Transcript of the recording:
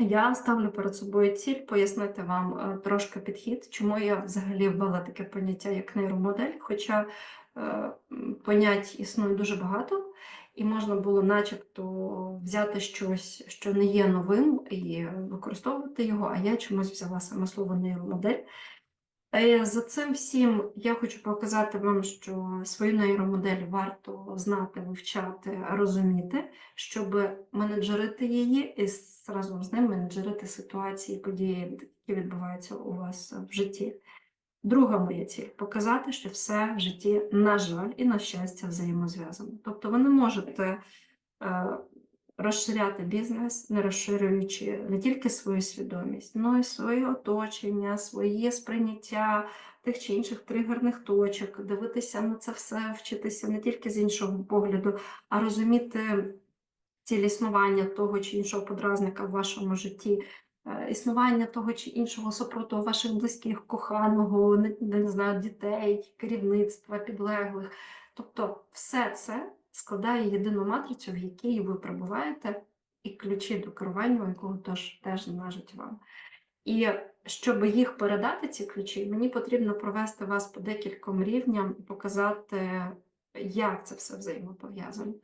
Я ставлю перед собою ціль пояснити вам е, трошки підхід, чому я взагалі ввела таке поняття як нейромодель, хоча е, понять існує дуже багато, і можна було начебто взяти щось, що не є новим, і використовувати його, а я чомусь взяла саме слово нейромодель. За цим всім я хочу показати вам, що свою нейромодель варто знати, вивчати, розуміти, щоб менеджерити її і разом з ним менеджерити ситуації, події, які відбуваються у вас в житті. Друга моя ціль показати, що все в житті, на жаль, і на щастя, взаємозв'язано. Тобто ви не можете е, розширяти бізнес, не розширюючи не тільки свою свідомість, але й своє оточення, своє сприйняття тих чи інших тригерних точок, дивитися на це все, вчитися не тільки з іншого погляду, а розуміти ціль існування того чи іншого подразника в вашому житті. е, Існування того чи іншого супротиву ваших близьких, коханого, не, не знаю, дітей, керівництва, підлеглих. Тобто все це складає єдину матрицю, в якій ви перебуваєте, і ключі до керування, якого теж, теж належать вам. І щоб їх передати, ці ключі, мені потрібно провести вас по декільком рівням і показати, як це все взаємопов'язано.